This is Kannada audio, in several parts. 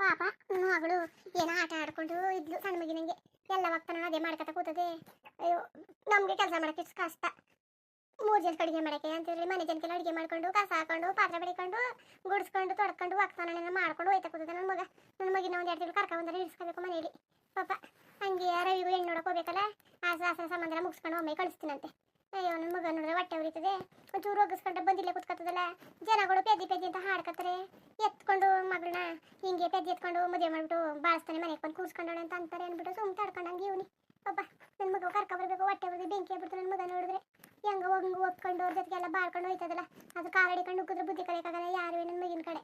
ಪಾಪ ಮಗಳು ಏನೋ ಆಟ ಆಡ್ಕೊಂಡು ಇದ್ಲು ಸಣ್ಣ ಮಗಿನಂಗೆ. ಎಲ್ಲ ವಕ್ತನ ಅದೇ ಮಾಡ್ಕೊತ ಕೂತದೆ. ಅಯ್ಯೋ, ನಮಗೆ ಕೆಲಸ ಮಾಡಕ್ಕೆ ಇಷ್ಟು ಕಷ್ಟ. ಮೂರು ಜನಕ್ಕೆ ಅಡುಗೆ ಮಾಡಕ್ಕೆ ಅಂತೇಳಿ ಮನೆ ಜನಕ್ಕೆಲ್ಲ ಅಡುಗೆ ಮಾಡ್ಕೊಂಡು, ಕಸ ಹಾಕೊಂಡು, ಪಾತ್ರೆ ಬಡಿಕೊಂಡು, ಗುಡಿಸ್ಕೊಂಡು, ತೊಡ್ಕೊಂಡು ವಾಕ್ತಾನ ಮಾಡ್ಕೊಂಡು ಹೋಯ್ತಾ ಕೂತದೆ ನನ್ನ ಮಗ. ನನ್ನ ಮಗಿನ ಒಂದು ಎರಡು ತಿಂಗಳು ಕರ್ಕೊಂಬಂದ್ರೆ ಇಳಿಸ್ಕೋಬೇಕು ಮನೇಲಿ ಪಾಪ, ಹಂಗೆ ರವಿಗೂ ಹೆಣ್ಣು ನೋಡಕ್ ಹೋಗ್ಬೇಕಲ್ಲ? ಆಸೆ ಆಸನ ಸಂಬಂಧ ಮುಗಿಸ್ಕೊಂಡು ಒಮ್ಮೆ ಕಳಿಸ್ತೀನಂತೆ. ಅಯ್ಯೋ, ನನ್ನ ಮಗ ನೋಡಿದ್ರೆ ಹೊಟ್ಟೆ ಉರಿತದೆ. ಒಂಚೂರು ಒಗ್ಗಿಸ್ಕೊಂಡು ಬಂದಿಲ್ಲೇ ಕೂತ್ಕತ್ತದಲ್ಲ ಜನಗಳು ಪೆದ್ದಿ ಪೆದ್ದಿ ಅಂತ ಹಾಡ್ಕತ್ತಾರೆ. ಎತ್ಕೊಂಡು ಮಗಳನ್ನ ಹಿಂಗೆ ಪೆದ್ದಿ ಎತ್ಕೊಂಡು ಮದುವೆ ಮಾಡಿಬಿಟ್ಟು ಬಾಳಿಸ್ತಾನೆ ಮನೆಗೆ ಬಂದು ಕೂರ್ಸ್ಕೊಂಡವಳೆ ಅಂತ ಅಂತಾರೆ ಅಂದ್ಬಿಟ್ಟು ಸುಮ್ಮನೆ ತಡ್ಕೊಂಡಂಗೆ ಇವನಿ. ಪಾಪ ನನ್ನ ಮಗ ಕರ್ಕೊಬರ್ಬೇಕು ಹೊಟ್ಟೆ ಉರಿದು ಬೆಂಕಿ ಆಗ್ಬಿಡ್ತು ನನ್ನ ಮಗ ನೋಡಿದ್ರೆ. ಹೆಂಗ ಹೋಗಿ ಒಪ್ಕೊಂಡು ಅವ್ರ ಜೊತೆಗೆಲ್ಲ ಬಾಳ್ಕೊಂಡು ಹೋಯ್ತದಲ್ಲ. ಅದು ಕಾಲ್ ಹಿಡಿಕೊಂಡು ಬುದ್ಧಿ ಕಲಿಯಕ್ಕಾಗಲ್ಲ, ಯಾರು ನನ್ನ ಮಗಿನ ಕಡೆ.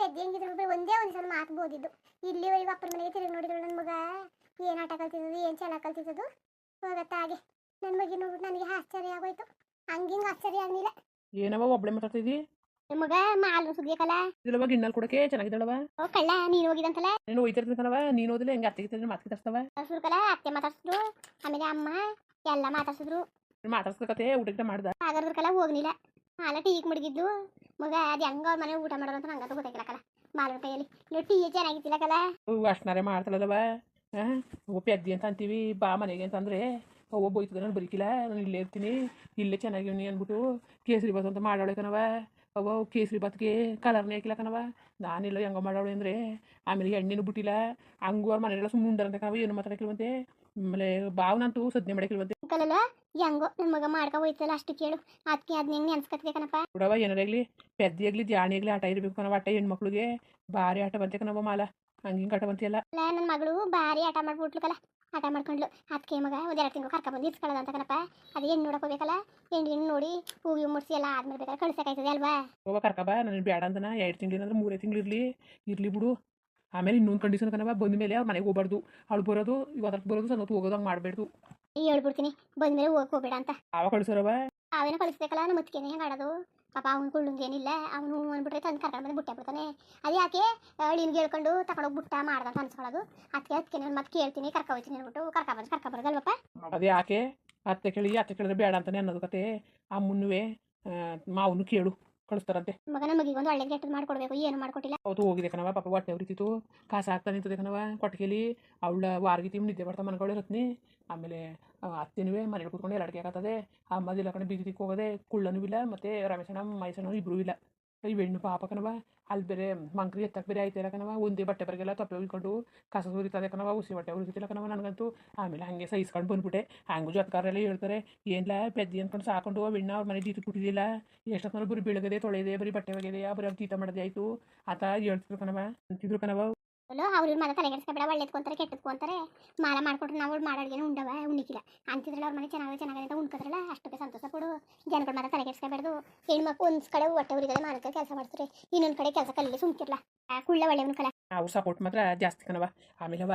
ಪೆದ್ದಿ ಹೆಂಗಿದ್ರು ಒಂದೇ ಒಂದು ಸಲ ಮಾತು ಬೋದಿದ್ದು. ಇಲ್ಲಿವರೆಗೂ ಅಪ್ಪನ ಮನೆಗೆ ತಿರುಗಿ ನೋಡಿದ್ರು ನನ್ನ ಮಗ. ಏನು ಆಟ ಕಲ್ತಿದ್ದು ಏನು ಚೆನ್ನಾಗಿ ಕಲ್ತಿದ್ದು ಹೋಗತ್ತ, ಹಾಗೆ. ನನ್ನ ಮಗಿ ನೋಡ್ಬಿಟ್ಟು ನನಗೆ ಆಶ್ಚರ್ಯ ಆಗೋಯ್ತು. ಹಂಗಿಂಗ್ ಆಶ್ಚರ್ಯ ಆಗಲಿಲ್ಲ. ಏನವ ಒಬ್ಳೆ ಮಾತಾಡ್ತಿದ್ದಿ? ಮಗ ಮಾಲು ಸುಗಿಯಕಲ್ಲ ಇಲ್ಲವ ಗಿಣ್ಣಲ್ ಕೊಡಕ್ಕೆ ಚೆನ್ನಾಗಿದ್ದಾಳವ ಓ ಕಳ್ಳ ನೀನು ಹೋಗಿದಂತಲ್ಲ ನೀನು ಹೋಯ್ತಿರ್ತೀನವ ನೀನು ಓದಿಲ್ಲ ಹೆಂಗೆ ಅತ್ತಿಗೆ ಮಾತು ತರ್ಸ್ತವ ಸುರ್ಕಲ್ಲ ಅತ್ತೆ ಮಾತಾಡ್ಸಿದ್ರು ಆಮೇಲೆ ಅಮ್ಮ ಎಲ್ಲ ಮಾತಾಡ್ಸಿದ್ರು. ಮಾತಾಡ್ಸ್ಕತೆ ಊಟಕ್ಕೆ ಮಾಡ್ದ? ಕಲ್ಲ ಹೋಗ್ಲಿಲ್ಲ. ಮಾಲ ಟೀಗೆ ಮಡಗಿದ್ಲು. ಮಗ ಅದು ಹೆಂಗ ಅವ್ರ ಮನೆ ಊಟ ಮಾಡೋದು ಅಂತ ನಂಗಂತೂ ಗೊತ್ತಾಗಿಲ್ಲಕಲ್ಲ ಮಾಲನ ಕೈಯಲ್ಲಿ ನೀವು ಟೀ ಚೆನ್ನಾಗಿತ್ತಿಲ್ಲಕಲ್ಲ ಅಷ್ಟನಾರೇ ಮಾಡ್ತಾಳಲ್ಲವ ಹಾಂ ಉಪ್ಪಿ ಅದ್ದಿ ಅಂತ ಅಂತೀವಿ ಬಾ ಮನೆಗೆ ಅಂತಂದ್ರೆ. ಅವ್ವ ಬೋಯ್ತದ ನಾನು ಬರಿಕಿಲ್ಲ ನಾನು ಇಲ್ಲೇ ಇರ್ತೀನಿ ಇಲ್ಲೇ ಚೆನ್ನಾಗಿವ್ನಿ ಅಂದ್ಬಿಟ್ಟು ಕೇಸರಿ ಬಾತ್ ಅಂತ ಮಾಡೋಳೆ ಕಣವ ಅವ್ವ ಕೇಸರಿ ಬಾತ್ಗೆ ಕಲರ್ನೇ ಹಾಕಿಲ್ಲ ಕಣವ ನಾನೆಲ್ಲ ಹೆಂಗೋ ಮಾಡೋಳೆ ಅಂದರೆ ಆಮೇಲೆ ಎಣ್ಣೆನೂ ಬಿಟ್ಟಿಲ್ಲ. ಹಂಗೂ ಅವ್ರ ಮನೆಯಲ್ಲ ಸುಮ್ಮನೆ ಉಂಡರಂತೆ ಕಣವ ಏನು ಮಾತಾಡಕ್ಕಿಲ್ವಂತೆ. ಆಮೇಲೆ ಭಾವನಂತೂ ಸದ್ಯ ಮಾಡಕ್ಕಿಲ್ವಂತೆ. ಕಲಲ್ಲ ಹೆಂಗೋ ನನ್ನ ಮಗ ಮಾಡ್ಕ ಹೋಯ್ತಲ್ಲ ಅಷ್ಟು ಕೇಳು ಅದಕ್ಕೆ ಅದನ್ನ ಹೆಂಗೆ ನೆನ್ಸ್ಕತ್ಬೇಕನಪ್ಪ ಬಿಡವ ಏನಾರಾಗ್ಲಿ ಪೆದ್ದಿ ಆಗಲಿ ಜಾಣಿ ಆಗಲಿ ಆಟ ಇರಬೇಕು ಕಣವ ಆಟ ಹೆಣ್ಮಕ್ಳಿಗೆ. ಭಾರಿ ಆಟ ಬಂತೆ ಕಣವ ಮಾಲ. ಹಂಗೆ ಹಿಂಗೆ ಆಟ ಬಂತಿಯಲ್ಲ. ನನ್ನ ಮಗಳು ಭಾರಿ ಆಟ ಮಾಡ್ಬಿಟ್ಲಕಲ್ಲ ಆಟ ಮಾಡ್ಕೊಂಡ್ಲು. ಅದಕ್ಕೆ ಮಗ ಒಂದು ಎರಡು ತಿಂಗಳು ಕರ್ಕೊಂಡ್ಬಂದು ಇಸ್ಕೊಳ್ಳೋದು ಅಂತ ಕಣಪ್ಪ. ಅದು ಹೆಣ್ಣು ನೋಡಕ್ ಹೋಗ್ಬೇಕಲ್ಲ? ಹೆಣ್ಣು ಹೆಣ್ಣು ನೋಡಿ ಹೂವು ಮುಡಿಸಿ ಎಲ್ಲ ಆದ್ಮೇಲೆ ಬೇಕಾದ್ರೆ ಕಳ್ಸಕ್ಕಾಯ್ತದೆ ಅಲ್ವಾ? ಹೋಗ ಕರ್ಕಬ ನನಗೆ ಬೇಡ ಅಂತನ. ಎರಡು ತಿಂಗಳು ಅಂದ್ರೆ ಮೂರೇ ತಿಂಗಳು ಇರಲಿ. ಇರಲಿ ಬಿಡು. ಆಮೇಲೆ ಇನ್ನೊಂದು ಕಂಡೀಷನ್ ಕಣವ ಬಂದ ಮೇಲೆ ಅವ್ರ ಮನೆಗೆ ಹೋಗ್ಬಾರ್ದು. ಅವಳು ಬರೋದು ಇವತ್ತು ಬರೋದು ಸಣ್ಣತ್ತು ಹೋಗೋದು ಹಂಗೆ ಮಾಡಬೇಡ್ದು. ಹೇಳ್ಬಿಡ್ತೀನಿ. ಬಂದ್ಮೇಲೆ ಹೋಗಿ ಹೋಗ್ಬೇಡ ಅಂತ. ಆವಾಗ ಕಳ್ಸೋರವ ಅವೇನೋ ಕಳಿಸ್ಬೇಕಲ್ಲ ನಮ್ಮ ಮುತ್ಕೆನೆ ಹೆಂಗೆ ಆಡೋದು? ಪಾಪ ಅವ್ನು ಕುಳ್ಳುಂದೇನಿಲ್ಲ ಅವನು ಅಂದ್ಬಿಟ್ರೆ ತಂದು ಕರ್ಕೊಂಡು ಬಂದು ಬುಟ್ಟೆ ಬಿಡ್ತಾನೆ ಅದು ಯಾಕೆ? ಅಳಿನ್ಗೆ ಹೇಳ್ಕೊಂಡು ತಗೊಂಡೋಗಿ ಬುಟ್ಟ ಮಾಡ್ದಂತ ಅನ್ಸ್ಕೊಳ್ಳೋದು ಅದಕ್ಕೆ ಅದಕ್ಕೆ ನಾನು ಮತ್ತೆ ಕೇಳ್ತೀನಿ, ಕರ್ಕೊ ಹೋಗ್ತೀನಿ ಅಂದ್ಬಿಟ್ಟು, ಕರ್ಕೊ ಬಂದು, ಕರ್ಕ ಬರೋದಲ್ವಪ್ಪ? ಅದು ಯಾಕೆ? ಅತ್ತೆ ಕೇಳಿ, ಅತ್ತೆ ಕೇಳಿದ್ರೆ ಬೇಡ ಅಂತಾನೆ ಅನ್ನೋದು ಕತೆ. ಅಮ್ಮನ್ನುವೆ ಮಾವನು ಕೇಳು. ಕಳಿಸ್ತಾರಂತೆ ಮಗನ ಮಗಿಗೆ ಒಂದು ಒಳ್ಳೆ ಕೆಟ್ಟದ್ದು ಮಾಡ್ಕೊಡ್ಬೇಕು ಏನು ಮಾಡ್ಕೊಟ್ಟಿಲ್ಲ. ಅವತ್ತು ಹೋಗಿದೆ ಕಣವ ಪಾಪ ಹೊಟ್ಟೆ ಉರಿತಿತ್ತು. ಕಾಸು ಹಾಕ್ತಾ ನಿಂತದೆ ಕಣವ ಕೊಟ್ಟಿಗೆಲಿ. ಅವಳ ವಾರ್ಗಿತಿ ನಿದ್ದೆ ಬರ್ತಾ ಮನ್ಕೊಳ್ಳಿ ರತ್ನಿ. ಆಮೇಲೆ ಅತ್ತೆನೂ ಮನೇಲಿ ಕೂತ್ಕೊಂಡು ಅಡುಗೆ ಆಗತ್ತದೆ ಅಮ್ಮದಿಲ್ಲ ಕಣೆ ಬೀದಿಗೆ ಹೋಗೋದೆ ಕುಳ್ಳನೂ ಇಲ್ಲ ಮತ್ತು ರಮೇಶಣ್ಣ ಮೈಸಣ್ಣ ಇಬ್ಬರೂ ಇಲ್ಲ. ಈ ಹೆಣ್ಣು ಪಾಪ ಅಲ್ಲಿ ಬೇರೆ ಮಂಕ್ರಿ ಎತ್ತಕ್ಕೆ ಬೇರೆ ಆಯ್ತಿಲ್ಲ ಕಣವ ಒಂದೇ ಬಟ್ಟೆ ಬರಗೆಲ್ಲ ತಪ್ಪೆ ಉಳ್ಕೊಂಡು ಕಸ ಉರಿತದೆ ಕಣವ ಉಸಿ ಬಟ್ಟೆ ಉರಿತಿಲ್ಲ ಕಣವ ನನಗಂತೂ. ಆಮೇಲೆ ಹಾಗೆ ಸಹಿಸ್ಕೊಂಡು ಬಂದ್ಬಿಟ್ಟೆ. ಹಂಗೂ ಜೊತ್ಕಾರೆಲ್ಲ ಹೇಳ್ತಾರೆ ಏನಿಲ್ಲ ಪೆದ್ದಿ ಅಂದ್ಕೊಂಡು ಸಾಕೊಂಡು ವಿಣ್ಣ ಅವ್ರ ಮನೆ ಜೀತು ಕೊಟ್ಟಿದ್ದಿಲ್ಲ ಎಷ್ಟೊತ್ತಲ್ಲಿ ಬರೀ ಬೆಳಗದೆ ತೊಳೆದೆ, ಬರೀ ಬಟ್ಟೆ ಒಗೆದೆ ಬರೀ ತೀತ ಮಾಡದೆ ಆಯಿತು. ಆತ ಹೇಳ್ತಿದ್ರು ಕಣವ ಅಂತಿದ್ರು ಕಣವ ಅಲ್ಲೋ ಅವ್ರ ಮನೆ ತಲೆ ಒಳ್ಳೆ ಒಳ್ಳೇದ್ಕೊಂತಾರೆ ಕೆಟ್ಟದ್ಕೊಂತಾರೆ ಮಾಲ ಮಾಡ್ಕೊಟ್ರೆ ನಾವು ಮಾಡಾಡ್ಗೇನೆ ಉಂಡವ, ಉಣ್ಣಿಕಿಲ್ಲ. ಅಂತಿದ್ರಲ್ಲ ಅವ್ರ ಮನೆ ಚೆನ್ನಾಗಿ ಚೆನ್ನಾಗಿದೆ ಅಂತ ಉಣ್ಕೋತಾರಲ್ಲ ಅಷ್ಟಕ್ಕೆ ಸಂತೋಷ ಪಡು. ಜನಗಳ ಮಾತ್ರ ತಲೆ ಕೆಡಿಸ್ಕೊಬಾರ್ದು ಹೆಣ್ಮಕ್ಳು ಒಂದು ಕಡೆ ಹೊಟ್ಟೆ ಉರಿಗದೆ ಮಾಡಕ್ಕೆ ಕೆಲಸ ಮಾಡ್ತಾರೆ ಇನ್ನೊಂದು ಕಡೆ ಕೆಲಸ ಕಲ್ಲಿ ಸುಮ್ಕಿರ್ಲ. ಕುಳ್ಳ ಒಳ್ಳೆಯವನ ಕಲ ಅವ್ರ ಸಪೋರ್ಟ್ ಮಾತ್ರ ಜಾಸ್ತಿ ಕಣವ ಆಮೇಲೆ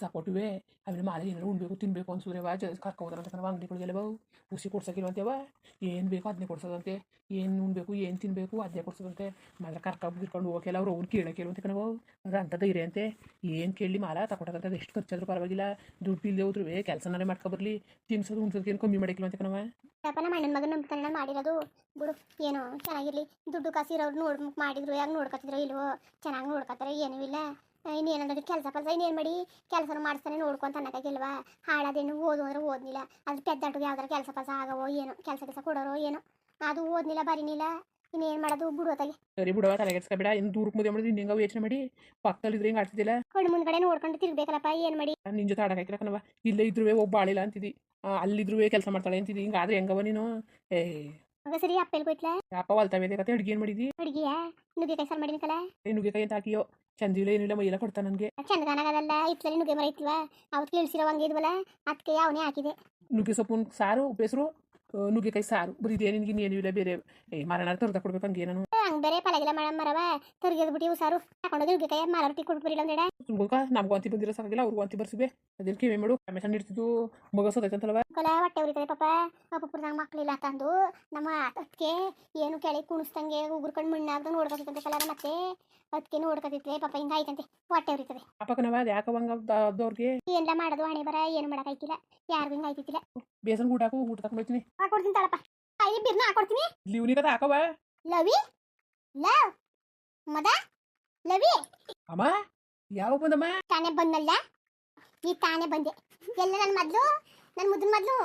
ಸಪೋರ್ಟಿವೆ ಆಮೇಲೆ ಮಾಲೆ ಏನಾರು ಉಣ್ಬೇಕು ತಿನ್ನಬೇಕು ಅನ್ಸಿದ್ರೆ ಜ ಕರ್ಕೊ ಹೋದ್ರಂತ ಕಣವ ಅಂಗಡಿಗಳಿಗೆಲ್ಲವ ಹುಸಿ ಅವ ಏನು ಬೇಕು ಅದನ್ನೇ ಕೊಡ್ಸೋದಂತೆ. ಏನು ಉಣ್ಬೇಕು, ಏನು ತಿನ್ನಬೇಕು ಅದನ್ನೇ ಕೊಡ್ಸೋದಂತೆ. ಮಾತ್ರ ಕರ್ಕ ಬಿಡ್ಕೊಂಡು ಹೋಗಕ್ಕೆಲ್ಲ ಅವ್ರು ಕೇಳೋ ಕೇಳುವಂತೆ ಕಣವ ಅಂದ್ರೆ ಅಂಥ ಧೈರ್ಯ ಅಂತೆ. ಏನು ಕೇಳಿ ಮಾಲ ತಗೊಟ್ಟದಂತ ಎಷ್ಟು ಖರ್ಚಾದ್ರೂ ಪರವಾಗಿಲ್ಲ. ದುಡ್ಡು ಇಲ್ಲದೆ ಹೋದ್ರು ಕೆಲಸನಾರೇ ಮಾಡ್ಕೊಬರ್ಲಿ ತಿನ್ಸೋದು, ಉಣ್ಸೋದಕ್ಕೆ ಏನು ಕಮ್ಮಿ ಅಂತ ಕಣವ ಪಾಪ ನಮ್ಮ ಅಣ್ಣನ ಮಗನ ನಂಬ್ತಾನೆ ಮಾಡಿರೋದು. ಬಿಡು, ಏನೋ ಚೆನ್ನಾಗಿರ್ಲಿ. ದುಡ್ಡು ಕಾಸಿರೋರು ನೋಡ್, ಮಾಡಿದ್ರು, ಯಾಕೆ ನೋಡ್ಕೊತಿದ್ರು ಇಲ್ವೋ. ಚೆನ್ನಾಗಿ ನೋಡ್ಕೊತಾರೆ ಏನೂ ಇಲ್ಲ. ಇನ್ನೇನಂದ್ರೆ ಕೆಲಸ ಕೆಲಸ ಇನ್ನೇನು ಮಾಡಿ ಕೆಲಸನೂ ಮಾಡಿಸ್ತಾನೆ ನೋಡ್ಕೊಂತ ಅನ್ನೋಕ್ಕಾಗಿಲ್ವಾ? ಹಾಳಾದೇನು ಓದು ಅಂದ್ರೆ ಓದ್ನಿಲ್ಲ. ಅದು ಪೆದ್ದಾಟು ಯಾವ್ದಾರ ಕೆಲಸ ಕೆಲಸ ಆಗವೋ ಏನೋ ಕೆಲಸ ಕೆಲಸ ಕೊಡೋರೋ ಏನೋ ಅದು ಓದ್ನಿಲ್ಲ ಬರೀನಿಲ್ಲ ಇನ್ನೇನು ಮಾಡೋದು ಬಿಡೋತಾಗೆ ಸರಿ ಬಿಡವ ತಲೆಗೆಡ್ಸ್ಕೊಬೇಡ ಇನ್ನು ದೂರಕ್ಕೆ ಮುದ್ದೆ ಮಾಡಿದ್ರೆ ಹಿಂಗೆ ಯೋಚನೆ ಮಾಡಿ ಪಕ್ಕದಲ್ಲಿದ್ರೆ ಹಿಂಗೆ ಆಡ್ತಿದ್ದಿಲ್ಲ? ಕಣ್ಣು ಮುಂದ್ಗಡೆ ನೋಡ್ಕೊಂಡು ತಿರ್ಬೇಕಲ್ಲಪ್ಪ ಏನು ಮಾಡಿ? ನಿನ್ನ ಜೊತೆ ಆಡಕ್ಕೆ ಕಣವ ಇಲ್ಲೇ ಇದ್ರೂ ಒಬ್ಬ ಆಳಿಲ್ಲ ಅಂತಿದ್ದಿ. ಅಲ್ಲಿದ್ರೂ ಕೆಲಸ ಮಾಡ್ತಾಳೆ ಅಂತಿದ್ದಿ. ಹಿಂಗಾದ್ರೆ ಹೆಂಗವ ನೀನು? ಏ. ಸರಿ ಅಪ್ಪೆಲ್ ಕೊಯ್ತ್ಲ ಅಪ್ಪ ಹೊಲ್ತಾವೆ ಕತೆ ಅಡುಗೆ ಏನು ಮಾಡಿದ್ದಿ ಅಡ್ಗೆಯಾ? ನುಗ್ಗೆಕಾಯಿ ಸಾರು ಮಾಡಿನಕಲ್ಲ ನುಗ್ಗೆಕಾಯಿ ಅಂತ ಹಾಕಿಯೋ? ಚಂದಿಲ್ಲ ಏನಿಲ್ಲ ಮೈಯೆಲ್ಲ ಕೊಡ್ತಾ ನನಗೆ. ಚಂದಗಾನಾಗದಲ್ಲ ಇತ್ತಲ್ಲಿ ನುಗ್ಗೆ ಮರ ಇತ್ತಿವ ಅವತ್ತು ಕೇಳಿಸಿರೋ ಹಂಗೆ ಇದ್ವಲ್ಲ ಅದಕ್ಕೆ ಅವನೇ ಹಾಕಿದೆ. ನುಗ್ಗೆ ಸೊಪ್ಪು ಸಾರು ಉಪ್ಪೆಸರು ನುಗ್ಗೆಕಾಯಿ ಸಾರು. ಬರೀ ಇದೇ ನಿನ್ಗೆ ಇನ್ನೇನು ಇಲ್ಲ ಬೇರೆ ಏ ಮರನಾರ ತೊರ್ದ ಕೊಡ್ಬೇಕು ಹಂಗೆ ನಾನು. ಹಂಗ್ ಬೇರೆ ಪಲಗಿಲ್ಲ ಮೇಡಮ್ ಮರವ ತರ್ಗಿದ್ ಬಿಟ್ಟು ಸಾರು. ಹಾಕೊಂಡೋಗಿ ನುಗ್ಗೆಕಾಯಿ ಮಾರ ರೊಟ್ಟಿ ಕೊಟ್ಬಿರಿಲ್ಲ ಒಂದೆಡೆ ಸುಮ್ಗೋಕ ನಮ್ಗೂ ಅಂತಿ ಬಂದಿರೋ ಸಾಕಾಗಿಲ್ಲ ಅವ್ರಿಗೂ ಅಂತಿ ಬರ್ಸಿವೆ ಅದೇನು ಕಿವಿ ಮಾಡು ರಮೇಶನ್ ಇಡ್ತಿದ್ದು ಮಗ ಸೋದೈತಂತಲ್ವ ಕಲ ಹೊಟ್ಟೆ ಉರಿತದೆ ಪಾಪ. ಅಪ್ಪುಪುರದಾಗ ಮಕ್ಳಿಲ್ಲ ತಂದು. ನಮ್ಮ ಅದಕ್ಕೆ ಏನು ಕೆಳಗೆ ಕುಣಿಸ್ದಂಗೆ ಉಗುರ್ಕೊಂಡು ಮಣ್ಣಾಗ್ದಂಗೆ ನೋಡ್ಕೊತಿತ್ತಂತೆ ಕಲ ಮತ್ತೆ ಅದಕ್ಕೆ ನೋಡ್ಕೊತಿತ್ತೆ ಪಾಪ ಹಿಂಗ ಆಯ್ತಂತೆ. ಹೊಟ್ಟೆ ಉರಿತದೆ. ಅಪ್ಪಕನವ ಅದು ಯಾಕವಂಗ ಅದವ್ರಿಗೆ ಏನೆಲ್ಲ ಮಾಡೋದು ಹಣೆ ಬರ ಏನು ಮಾಡೋಕ್ಕಾಯ್ತಿಲ್ಲ ಯಾರಿಗೂ ಹಿಂಗೆ ಆಯ್ತಿಲ್ಲ ಬೇಸನ್ ಊಟ ಊಟ ತಗೊಂಡೋಗ್ತೀನಿ ಹಾಕೊಡ್ತೀನಿ ತಳಪ್ಪ. ಕೈ ಬಿರ್ನ ಹಾಕೊಡ್ತೀನಿ. ಲಿವ್ನಿ ಕದ ಹಾಕವ ಲವಿ ಲವ್ ಮದ ಲವಿ. ಅಮ್ಮ ಯಾವ ಬಂದಮ್ಮ? ತಾನೇ ಬಂದಲ್ಲ. ಈ ತಾನೇ ಬಂದೆ. ಎಲ್ಲ ನನ್ನ ಮೊದ್ಲು ನನ್ನ ಮುದ್ದಿನ ಮೊದ್ಲು.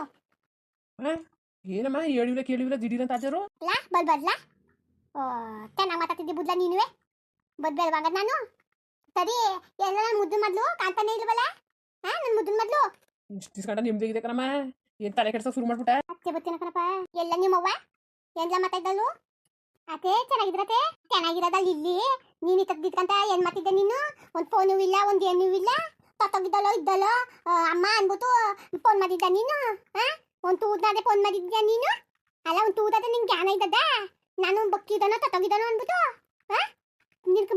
ಏನಮ್ಮ ಹೇಳಿಲ್ಲ ಕೇಳಿಲ್ಲ ದಿಢೀರ್ ಅಂತ ಆಚಾರು ಲಾ ಬಲ್ ಬರ್ಲ ಓ ಚೆನ್ನಾಗಿ ಮಾತಾಡ್ತಿದ್ದಿ ಬುದ್ಲ ನೀನುವೆ. ಬದ್ಬೇಲ್ವಾಗ ನಾನು? ಸರಿ ಎಲ್ಲ ನನ್ನ ಮುದ್ದಿನ ಮೊದ್ಲು ಕಾಣ್ತಾನೆ ಇಲ್ವಲ್ಲ? ಹಾ ನನ್ನ ಮುದ್ದಿನ ಮೊದ್ಲು? ಇಷ್ಟಿಸ್ಕೊಂಡ ನಿಮ್ದೇ ಇದೆ ಕಣಮ್ಮ? ಏನ್ ತಲೆ ಕೆಡ್ಸೋ ಶುರು ಮಾಡ್ಬಿಟ್ಟ? ಅತ್ತೆ ಬತ್ತಿನ ಎಲ್ಲ ನಿಮ್ಮವ್ವ? ಅತ್ತೆ ಚೆನ್ನಾಗಿದ್ರತೆ ಚೆನ್ನಾಗಿರೋದಲ್ಲ ಇಲ್ಲಿ ನೀನು ಇತ್ತಕ್ಕಿದ್ಕಂತ ಏನ್ ಮಾತಿದ್ದೆ ನೀನು? ಒಂದ್ ಫೋನು ಇಲ್ಲ, ಒಂದ್ ಏನೂ ಇಲ್ಲ? ತತ್ತೋಗಿದ್ದಲ್ಲೋ, ಇದ್ದಲ್ಲೋ? ಅಮ್ಮ ಅನ್ಬಿಟ್ಟು ಫೋನ್ ಮಾಡಿದ್ದ ನೀನು? ಹಾ ಒಂದು ತೂದಾದೆ ಫೋನ್ ಮಾಡಿದ್ಯಾ ನೀನು? ಅಲ್ಲ, ಒಂದ್ ತೂದಾದೆ ನಿನ್ ಜ್ಞಾನ ಇದ್ದದ ನಾನು ಬಕ್ಕಿದನೋ ತತ್ತೋಗಿದ್ದನೋ ಅನ್ಬಿಟ್ಟು? ಹಾ ನಿನ್ಕ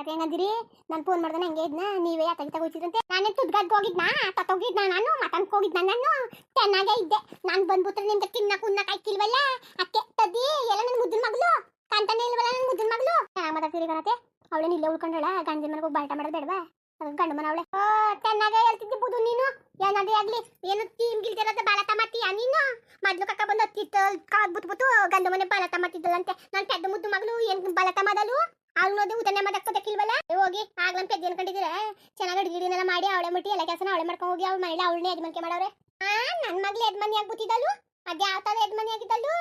ಅದೇನಂದಿರಿ ನಾನು ಫೋನ್ ಮಾಡ್ದೆ ಹಂಗೆ ಇದ್ನ, ನೀವೇ ಆತಾಗಿ ತಗೋತಿದ್ರಂತೆ. ನಾನೇ ತುದ್ಗದ್ ಹೋಗಿದ್ನಾ? ತೊಗಿದ್ನ ನಾನು? ಮಟನ್ಗೆ ಹೋಗಿದ್ನ ನಾನು? ಚೆನ್ನಾಗೇ ಇದ್ದೆ. ನಾನು ಬಂದ್ಬಿಟ್ರೆ ನಿಮ್ಗೆ ತಿನ್ನಕ್ ಉನ್ನಕ್ ಹಾಕಿಲ್ವಲ್ಲ ಅಕ್ಕೆ, ತದ್ದಿ, ಎಲ್ಲ ನನ್ನ ಮುದ್ದಿನ ಮಗಳು. ಕಾಂತಾನೆ ಇಲ್ವಲ್ಲ ನನ್ನ ಮುದ್ದಿನ ಮಗಳು? ಮಾತಾಡ್ತೀರಿ ಕಣತೆ ಅವಳೇನು ಇಲ್ಲೇ ಉಳ್ಕೊಂಡಳ ಗಂಡಿನ ಮನೆಗೆ ಹೋಗಿ ಬಾಟ ಮಾಡೋದು ಬೇಡವಾ? ಗಂಡು ಮನ ಅವಳೆ. ಓ, ಚೆನ್ನಾಗೇ ಹೇಳ್ತಿದ್ದಿ ಬುದು ನೀನು. ಏನಾದೇ ಆಗ್ಲಿ. ಏನು ಟೀಮ್ ಗಿಲ್ದಿರೋದು ಬಾಲತ ಮಾಡ್ತೀಯ ನೀನು? ಮೊದ್ಲು ಕಕ್ಕ ಬಂದು ಹತ್ತಿತ್ತು ಬಿಟ್ಬಿಟ್ಟು ಗಂಡು ಮನೆ ಬಾಲತ ಮಾತಿದ್ದಲ್ಲಂತೆ ನಾನು ಪೆದ್ದ ಮುದ್ದು ಮಗಳು, ಏನ್ ಬಾಲತ ಮಾಡಲು ಅವ್ಳು ನೋಡಿ ಊಟನೆ ಮಾಡಕ್ಕೋದಕ್ಕಿಲ್ವಲ್ಲ ಹೋಗಿ, ಆಗ್ಲಂ ಪೆದ್ದ ಅನ್ಕೊಂಡಿದ್ದೀರ ಚೆನ್ನಾಗಿ ಅಡ್ಗಿಡಿನೆಲ್ಲ ಮಾಡಿ ಅವಳೆ ಮುಟ್ಟಿ ಎಲ್ಲ ಕೆಲಸನ ಅವಳೆ ಮಾಡ್ಕೊಂಡು ಹೋಗಿ ಅವ್ಳ ಮನೇಲಿ ಅವಳನ್ನೇ ಯಜಮಾನಿಕೆ ಮಾಡವ್ರೆ. ಆ ನನ್ನ ಮಗ್ಳು ಯಜಮಾನಿ ಆಗ್ಬಿಟ್ಟಿದ್ದಳು ಅದ್ ತರ ಯಜಮಾನಿ ಆಗಿದ್ದಳು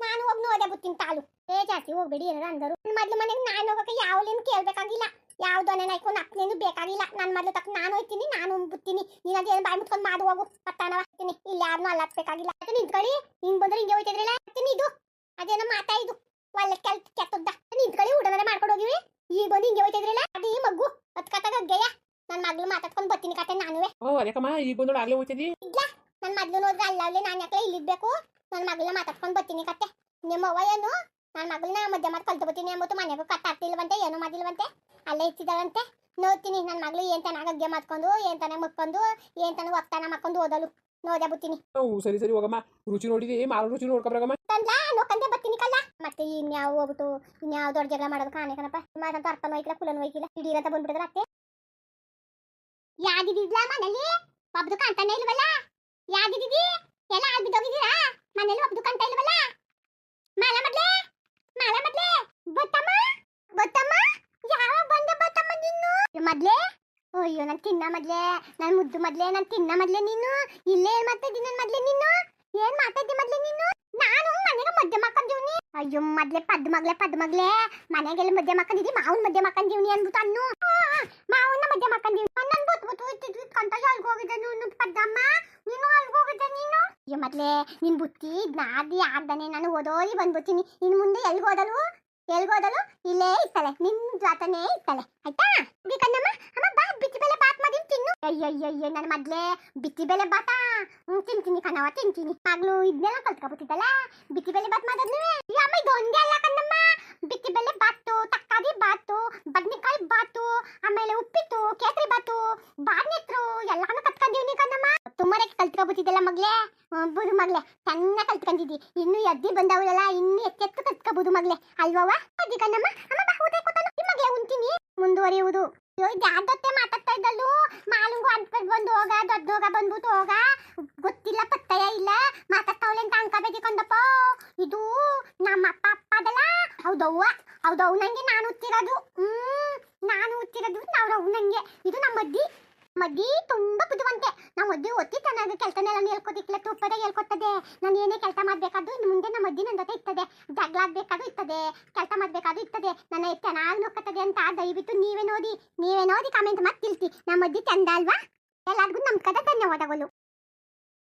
ನಾನು ಹೋಗಿ ನೋಡೆ ಬುತ್ತಿನ ತಾಳು. ಏ, ಜಾಸ್ತಿ ಹೋಗ್ಬೇಡಿ ಏನಾರ ಅಂದರು. ಮೊದ್ಲು ಮನೆಗೆ ನಾನು ಹೋಗಕ್ಕೆ ಯಾವ್ಲೇನು ಕೇಳ್ಬೇಕಾಗಿಲ್ಲ. ಯಾವ್ದು ಅನ್ನ ಹಾಕೊಂಡು ಅಪ್ಪನೇನು ಬೇಕಾಗಿಲ್ಲ. ನನ್ನ ಮೊದ್ಲು ತಕ್ಕ ನಾನು ಹೋಯ್ತೀನಿ, ನಾನು ಬುತ್ತೀನಿ. ನೀನು ಅದೇನು ಬಾಯಿ ಮುಟ್ಕೊಂಡು ಮಾಡು, ಹೋಗು. ಪತ್ತಾನವ ಇಲ್ಲ ಇಲ್ಲಿ ಯಾರನ್ನೂ ಅಲ್ಲಾಕ್ಬೇಕಾಗಿಲ್ಲ ಅದು ನಿಂತ್ಕೊಳ್ಳಿ. ಹಿಂಗೆ ಬಂದ್ರೆ ಹಿಂಗೆ ಹೋಯ್ತಿದ್ರಲ್ಲ? ಇದು ಅದೇನೋ ಮಾತಾ ಇದು. ಒಳ್ಳೆ ಕೆಲ್ ಕೆಟ್ಟದ್ದ. ನಿಂತ್ಕೊಳ್ಳಿ ಊಟನೆಲ್ಲ ಮಾಡ್ಕೊಂಡು ಹೋಗಿವಿ. ಈಗ ಬಂದು ಹಿಂಗೆ ಹೋಯ್ತಿದ್ರಲ್ಲ? ಅದೇ ಈ ಮಗು ಅದ್ ಕತ್ತಾಗ ಅಗ್ಗೆಯ. ನನ್ ಮಗ್ಳು ಮಾತಾಡ್ಕೊಂಡು ಬರ್ತೀನಿ ಕತೆ ನಾನುವೆ. ಓ ಅದಕ್ಕಮ್ಮ ಈಗ ಬಂದೋಳು ಆಗ್ಲೇ ಹೋಗ್ತಿದ್ದಿ ನನ್ ಮಗ್ಳು ನೋಡ್ರೆ ಅಲ್ಲವ್ಲೆ ನಾನು ಯಾಕೆ ಇಲ್ಲಿರ್ಬೇಕು ನನ್ನ ಮಗಳನ್ನ ಮಾತಾಡ್ಕೊಂಡು ಬರ್ತೀನಿ ಕತೆ. ನಿಮ್ಮ ಅವ್ವ ಏನು? ನನ್ನ ಮಗಳನ್ನ ಮಧ್ಯ ಮಾತು ಕಲ್ತು ಬರ್ತೀನಿ ಅಂದ್ಬಿಟ್ಟು ಮನೆಗೂ ಕಟ್ಟಾಗ್ತಿಲ್ವಂತೆ ಏನೂ ಮಾಡಿಲ್ವಂತೆ? ಅಲ್ಲೇ ಇತ್ತಿದ್ದಾಳಂತೆ ನೋಡ್ತೀನಿ ನನ್ನ ಮಗಳು ಏನ್ ತನಾಗ ಅಗ್ಗೆ ಮಾಡ್ಕೊಂಡು ಏನ್ ತನ ಮುಕ್ಕೊಂಡು ಏನ್ ತನ ಒಕ್ತಾನ ಮಾಡ್ಕೊಂಡು ಓದಲು ನೋಡೇ ಬಿಡ್ತೀನಿ. ಓ ಸರಿ ಸರಿ ಹೋಗಮ್ಮ. ರುಚಿ ನೋಡಿದಿ ಮಾರು ರುಚಿ ನೋಡ್ಕೊಬ್ರಗಮ್ಮ ತಂದ್ಲ? ನೋಕಂದೆ ಬರ್ತೀನಿ ಕಲ್ಲ ಮತ್ತೆ ಇನ್ಯಾವ ಹೋಗ್ಬಿಟ್ಟು ಇನ್ಯಾವ ದೊಡ್ಡ ಜಗಳ ಮಾಡೋದು ಕಾಣೆ ಕಣಪ್ಪ. ಮಾತಂತ ಅರ್ಥನೂ ಹೋಯ್ಕಿಲ್ಲ ಕುಲನೂ ಹೋಯ್ಕಿಲ್ಲ ಇಡೀರಂತ ಬಂದ್ಬಿಟ್ಟಿದ್ರ ಅತ್ತೆ. ಯಾಗಿದ್ದಿದ್ಲ ಮನೇಲಿ? ಒಬ್ದು ಕಾಣ್ತಾನೆ ಇಲ್ವಲ್ಲ? ಯಾದಿದ್ದೀ? ಎಲ್ಲ ಆಗ್ಬಿದ್ದೋಗಿದ್ದೀರಾ ಮನೇಲಿ ಒಬ್ದು ಕಾಣ್ತಾ ಇಲ್ವಲ್ಲ? ಮಾಲ ಮಡ್ಲೆ ಮಾಲ ಮಡ್ಲೆ ಬತ್ತಮ್ಮ? ಬತ್ತಮ್ಮ? ಯಾವ ಬಂದ ಬತ್ತಮ್ಮ ನಿನ್ನು ಮದ್ಲೆ ಅಯ್ಯೋ, ನಾನು ತಿನ್ನ ಮೊದ್ಲೆ, ನಾನು ಮುದ್ದು ಮೊದ್ಲೆ, ನಾನು ತಿನ್ನ ಮೊದ್ಲೆ ನೀನು? ಇಲ್ಲೇ ಏನ್ ಮಾತಾಡ್ದಿ ನನ್ ಮೊದ್ಲೆ ನೀನು? ಏನ್ ಮಾತಾಡ್ದಿ ಮೊದ್ಲೆ ನೀನು? ನಾನು ಮನೆಗೆ ಮದ್ದೆ ಮಾಕೊಂಡಿವ್ನಿ ಅಯ್ಯೋ, ಮೊದ್ಲೆ ಪದ್ ಮಗ್ಲೆ ಪದ್ ಮಗ್ಲೆ. ಮನೆಗೆಲ್ಲ ಮದ್ದೆ ಮಕ್ಕಂದಿದ್ದಿ ಮಾವನ್ ಮದ್ಯ ಮಾಕೊಂಡಿವ್ನಿ ಅನ್ಬಿಟ್ಟು ಅನ್ನು. ಮಾವನ್ನ ಮದ್ದೆ ಮಕ್ಕಂದಿವ್ನಿ ನನ್ ಬುತ್ ಬುತ್ ಇಟ್ಟಿದ್ವಿ ಕಂತ ಅಲ್ಗ್ ಹೋಗಿದ್ದೆ ನೀನು ಪದ್ದಮ್ಮ? ನೀನು ಅಲ್ಗ್ ಹೋಗಿದ್ದೆ ನೀನು? ಅಯ್ಯೋ, ಮೊದ್ಲೆ, ನಿನ್ ಬುತ್ತಿ ನಾದಿ ಆಗ್ದಾನೆ ನಾನು ಓದೋಲಿ ಬಂದ್ಬಿಡ್ತೀನಿ. ಇನ್ ಮುಂದೆ ಎಲ್ಲಿ ಹೋದಲು ಎಲ್ಗ್ ಹೋದಲು ಇಲ್ಲೇ ಇರ್ತಾಳೆ. ನಿನ್ ಜಾತನೇ ಇರ್ತಾಳೆ. ಆಯ್ತಾ? ಬೇಕನ್ನಮ್ಮ ಅಮ್ಮ ಬಾ ಬಿತ್ತಿ ಬೆಲೆ ಬಾತ್ ಮಾಡಿ ತಿನ್ನು ಅಯ್ಯಯ್ಯಯ್ಯ ನನ್ನ ಮದ್ಲೆ ಬಿತ್ತಿ ಬೆಲೆ ಬಾತ. ತಿಂತೀನಿ ಕಣವ ತಿಂತೀನಿ. ಆಗ್ಲೂ ಇದನ್ನೆಲ್ಲ ಕಲ್ತ್ಕೊಬಿಟ್ಟಿದ್ದಲ್ಲ? ಬಿತ್ತಿ ಬೆಲೆ ಬಾತ್ ಮಾಡೋದ್ನು ಅಮ್ಮ, ಇದು ಒಂದೇ ಅಲ್ಲ ಕಣ್ಣಮ್ಮ. ಬಿತ್ತಿ ಬೆಲೆ ಬಾತು ತಕ್ಕಾರಿ ಬಾತು, ಬದ್ನೆಕಾಯಿ ಬಾತು, ಆಮೇಲೆ ಉಪ್ಪಿತ್ತು, ಕೇಸರಿ ಬಾತು ಬಾರ್ನೆತ್ರು ಎಲ್ಲಾನು ಕಲ್ತ್ಕೊಂಡಿವ್ನಿ ಕಣ್ಣಮ್ಮ. ತುಂಬಾನೇ ಕಲ್ತ್ಕೊಬಿಟ್ಟಿದ್ದಲ್ಲ ಮಗ್ಲೆ. ಬುದು ಮಗ್ಲೆ ಸಣ್ಣ ಕಲ್ತ್ಕೊಂಡಿದ್ದಿ. ಇನ್ನು ಎದ್ದಿ ಬಂದವಳೆಲ್ಲ, ಇನ್ನು ಎತ್ತೆತ್ತು ಕಲ್ತ್ಕೊಬೋದು ಮಗ್ಲೆ. ಅಲ್ವವ ಅದಿ ಕಣ್ಣಮ್ಮ. ಅಮ್ಮ ಬಾ ಕೊಟ್ಟನು. ಮಗ್ಲೆ ಉಂತೀನಿ ಮುಂದುವರಿಯುವುದು. ಅಯ್ಯೋ ಯಾವ್ದತ್ತೆ ಮಾತಾಡ್ತಾ ಇದ್ದಲ್ಲೂ ಹೋಗ ಬಂದ್ಬಿಟ್ಟು ಹೋಗ ಗೊತ್ತಿಲ್ಲ ಪತ್ತಯ ಇಲ್ಲ. ಮಾತಾಡ್ತಾವಳೆ ಅಂತ ಅಂಕ ಬೇಕಿಕೊಂಡಪ್ಪ ಇದು ನಮ್ಮ ಅಪ್ಪ ಅಪ್ಪ ಅದಲ್ಲ ಹೌದವ್ವ ಹೌದವ್ ನಂಗೆ ನಾನು ಹುತ್ತಿರೋದು ಹ್ಮ್, ನಾನು ಹುತ್ತಿರೋದು ನಾವು ನಂಗೆ. ಇದು ನಮ್ಮ ಅಜ್ಜಿ ಮದ್ದಿ ತುಂಬಾ ಬುದ್ಧಿವಂತೆ. ನಮ್ಮ ಮದ್ದಿ ಒತ್ತಿ ಚೆನ್ನಾಗಿ ಕೆಲಸನೆಲ್ಲ ಹೇಳ್ಕೊದಿಕ್ಲ ತುಪ್ಪದ ಹೇಳ್ಕೊತದೆ ನಾನು ಏನೇ ಕೆಲಸ ಮಾಡ್ಬೇಕಾದ್ರು ಇನ್ನು ಮುಂದೆ ನಮ್ಮ ಮದ್ದಿ ನನ್ನ ಜೊತೆ ಇರ್ತದೆ. ಜಗಳ ಆಡ್ಬೇಕಾದ್ರೂ ಇರ್ತದೆ. ಕೆಲಸ ಮಾಡ್ಬೇಕಾದ್ರು ಇರ್ತದೆ. ನನ್ನ ಚೆನ್ನಾಗಿ ನೋಡ್ಕೊತದೆ ಅಂತ ದಯವಿಟ್ಟು ನೀವೇ ನೋಡಿ. ನೀವೇ ನೋಡಿ ಕಮೆಂಟ್ ಮಾಡಿ ತಿಳಿಸಿ ನಮ್ಮ ಮದ್ದಿ ಚಂದ ಅಲ್ವಾ? ಎಲ್ಲರಿಗೂ ನಮ್ಮ ಕಡೆ ಧನ್ಯವಾದಗಳು.